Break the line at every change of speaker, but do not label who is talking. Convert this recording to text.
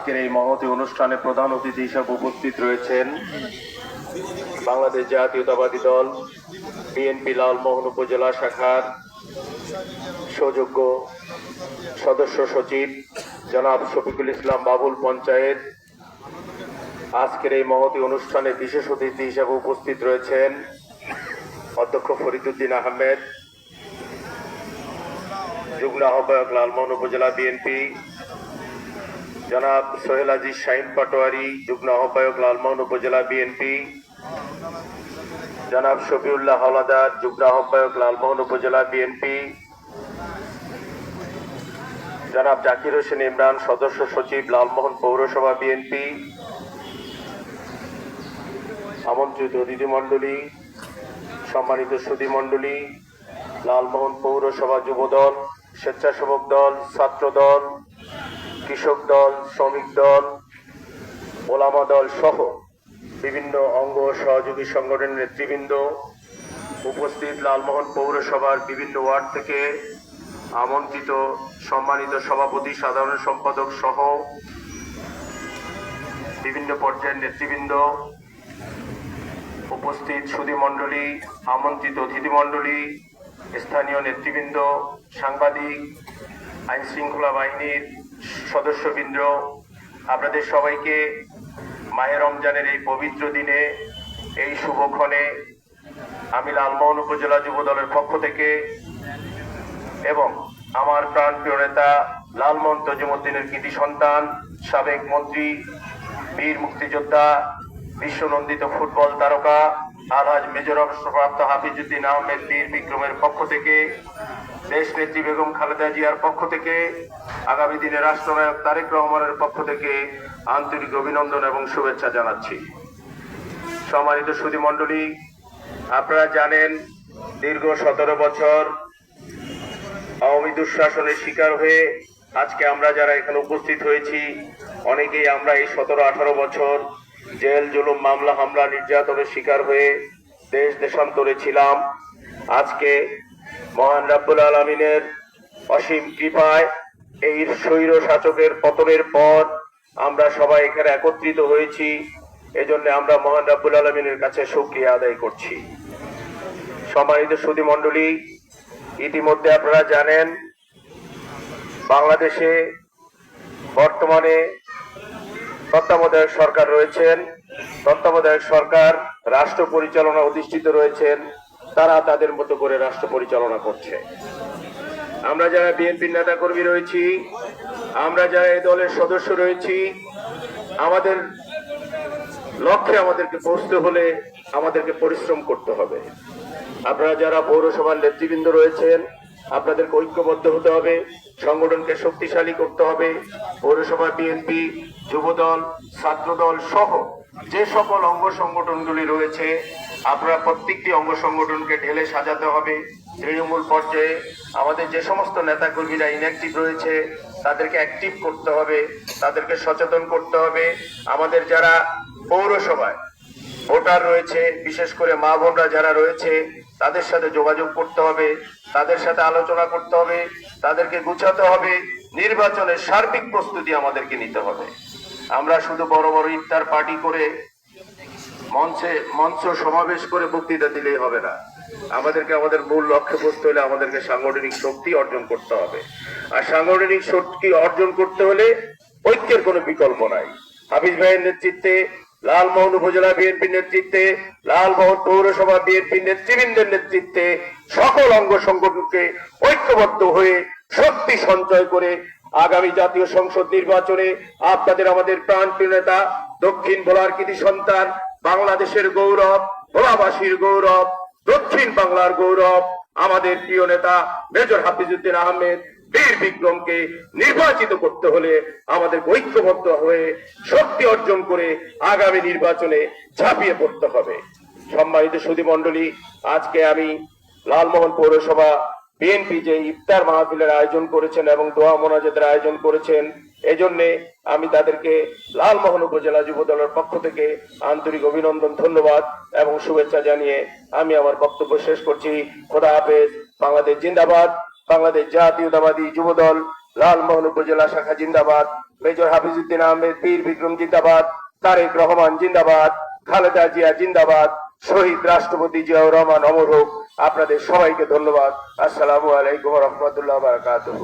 আজকের এই মহতি অনুষ্ঠানে প্রধান অতিথি হিসাবে উপস্থিত রয়েছেন বাংলাদেশ জাতীয়তাবাদী দল, বিএনপি লালমোহন উপজেলা শাখার সুযোগ্য সদস্য সচিব জনাব শফিকুল ইসলাম বাবুল পঞ্চায়েত। আজকের এই মহতি অনুষ্ঠানে বিশেষ অতিথি হিসেবে উপস্থিত রয়েছেন অধ্যক্ষ ফরিদুদ্দিন আহমেদ, যুগ্ম আহ্বায়ক লালমোহন উপজেলা বিএনপি জনাব সোহেল আজিজ শাহিন পাটোয়ারি, যুগ্ম আহ্বায়ক লালমোহন উপজেলা বিএনপি। জনাব শফিউল্লাহ হাওলাদার, যুগ্ম আহ্বায়ক লালমোহন উপজেলা বিএনপি। জনাব জাকির হোসেন ইমরান, সদস্য সচিব লালমোহন পৌরসভা বিএনপি। আমন্ত্রিত অতিথি মণ্ডলী সম্মানিত সুধী মণ্ডলী লালমোহন পৌরসভা যুবদল, স্বেচ্ছাসেবক দল ছাত্র দল কৃষক দল, শ্রমিক দল, ওলামা দল সহ বিভিন্ন অঙ্গ সহযোগী সংগঠনের নেতৃবৃন্দ উপস্থিত লালমোহন পৌরসভার বিভিন্ন ওয়ার্ড থেকে আমন্ত্রিত সম্মানিত সভাপতি, সাধারণ সম্পাদক সহ বিভিন্ন পর্যায়ের নেতৃবৃন্দ উপস্থিত সুধী মণ্ডলী, আমন্ত্রিত অতিথি মণ্ডলী, স্থানীয় নেতৃবৃন্দ, সাংবাদিক আইন শৃঙ্খলা বাহিনীর সদস্যবৃন্দ, আপনাদের সবাইকে মাহে রমজানের এই পবিত্র দিনে, এই শুভক্ষণে আমি লালমোহন উপজেলা যুব দলের পক্ষ থেকে এবং আমার প্রাণপ্রিয় নেতা লালমোহন তজিমুদ্দিনের কৃতি সন্তান, সাবেক মন্ত্রী, বীর মুক্তিযোদ্ধা, বিশ্বনন্দিত ফুটবল তারকা, আলহাজ মেজর অবসরপ্রাপ্ত হাফিজুদ্দিন আহমেদ বীর বিক্রমের পক্ষ থেকে দেশ নেত্রী বেগম খালেদা জিয়ার পক্ষ থেকে আগামী দিনে রাষ্ট্রনায়ক তারেক রহমানের পক্ষ থেকে আন্তরিক অভিনন্দন এবং শুভেচ্ছা জানাচ্ছি। সম্মানিত সুধী মণ্ডলী, আপনারা জানেন দীর্ঘ সতেরো বছর আওয়ামী দুঃশাসনের শিকার হয়ে আজকে আমরা যারা এখানে উপস্থিত হয়েছি, অনেকেই আমরা এই সতেরো আঠারো বছর জেল, জুলুম, মামলা, হামলা, নির্যাতনের শিকার হয়ে দেশ দেশান্তরে ছিলাম। আজকে মহান রাব্বুল আলমিনের অসীম কৃপায়, এই স্বৈর শাসকের পতনের পর আমরা সবাই এখানে একত্রিত হয়েছি। এজন্য আমরা মহান রাব্বুল আলমিনের কাছে সুক্রিয়া আদায় করছি। সম্মানিত সুধী মণ্ডলী ইতিমধ্যে আপনারা জানেন, বাংলাদেশে বর্তমানে তত্ত্বাবধায়ক সরকার রয়েছেন। তত্ত্বাবধায়ক সরকার রাষ্ট্র পরিচালনা অধিষ্ঠিত রয়েছেন। তারা তাদের মতো করে রাষ্ট্র পরিচালনা করছে। আমরা যারা বিএনপির নেতা কর্মী রয়েছি, আমরা যারা এই দলের সদস্য রয়েছি, আমাদের লক্ষ্যে আমাদেরকে পৌঁছতে হলে আমাদেরকে পরিশ্রম করতে হবে। আপনারা যারা পৌরসভার নেতৃবৃন্দ রয়েছেন, আপনাদেরকে ঐক্যবদ্ধ হতে হবে, সংগঠনকে শক্তিশালী করতে হবে, পৌরসভা, বিএনপি, যুবদল, ছাত্রদল সহ যে সকল অঙ্গ সংগঠনগুলি রয়েছে আপনারা প্রত্যেকটি অঙ্গ সংগঠনকে ঢেলে সাজাতে হবে। তৃণমূল পর্যায়ে আমাদের যে সমস্ত নেতাকর্মীরা ইনঅ্যাক্টিভ রয়েছে, তাদেরকে অ্যাক্টিভ করতে হবে, তাদেরকে সচেতন করতে হবে। আমাদের যারা পৌরসভায় ভোটার রয়েছে, বিশেষ করে মা বোনরা যারা রয়েছে, তাদের সাথে যোগাযোগ করতে হবে, তাদের সাথে আলোচনা করতে হবে, তাদেরকে গুছাতে হবে। নির্বাচনের সার্বিক প্রস্তুতি আমাদেরকে নিতে হবে। আমরা শুধু বড় বড় ইফতার পার্টি করে মঞ্চে, মঞ্চ সমাবেশ করে বক্তৃতা দিলেই হবে না। আমাদেরকে আমাদের মূল লক্ষ্যে পৌঁছতে হলে আমাদেরকে সাংগঠনিক শক্তি অর্জন করতে হবে। আর সাংগঠনিক শক্তি অর্জন করতে হলে ঐক্যের কোনো বিকল্প নাই। হাফিজ ভাইয়ের নেতৃত্বে, লালমোহন উপজেলা বিএনপির নেতৃত্বে, লালমোহন পৌরসভা বিএনপির নেতৃবৃন্দের নেতৃত্বে সকল অঙ্গ সংগঠনকে ঐক্যবদ্ধ হয়ে শক্তি সঞ্চয় করে আগামী জাতীয় সংসদ নির্বাচনে আপনাদের আমাদের প্রাণপ্রিয় নেতা, দক্ষিণ ভোলার কৃতি সন্তান বাংলাদেশের গৌরব ভোলাবাসীর গৌরব, দক্ষিণ বাংলার গৌরব। আমাদের প্রিয় নেতা মেজর হাফিজুদ্দিন আহমেদ বীর বিক্রমকে নির্বাচিত করতে হলে আমাদের ঐক্যবদ্ধ হয়ে শক্তি অর্জন করে আগামী নির্বাচনে ঝাঁপিয়ে পড়তে হবে। সম্মানিত সুধী মন্ডলী আজকে আমি লালমোহন পৌরসভা, বিএনপি যে ইফতার মাহফিলের আয়োজন করেছেন এবং দোয়া মোনাজাতের আয়োজন করেছেন এজন্যে আমি তাদেরকে লালমোহন উপজেলা যুব দলের পক্ষ থেকে আন্তরিক অভিনন্দন, ধন্যবাদ এবং শুভেচ্ছা জানিয়ে আমি আমার বক্তব্য শেষ করছি। খোদা হাফেজ। বাংলাদেশ জিন্দাবাদ। বাংলাদেশ জাতীয়তাবাদী যুব দল, লালমোহন উপজেলা শাখা জিন্দাবাদ। মেজর হাফিজুদ্দিন আহমেদ বীর বিক্রম জিন্দাবাদ। তারেক রহমান জিন্দাবাদ। খালেদা জিয়া জিন্দাবাদ। শহীদ রাষ্ট্রপতি জিয়াউর রহমান অমর হোক। আপনাদের সবাইকে ধন্যবাদ। আসসালামু আলাইকুম রহমতুল্লাহ বারকাতুহ।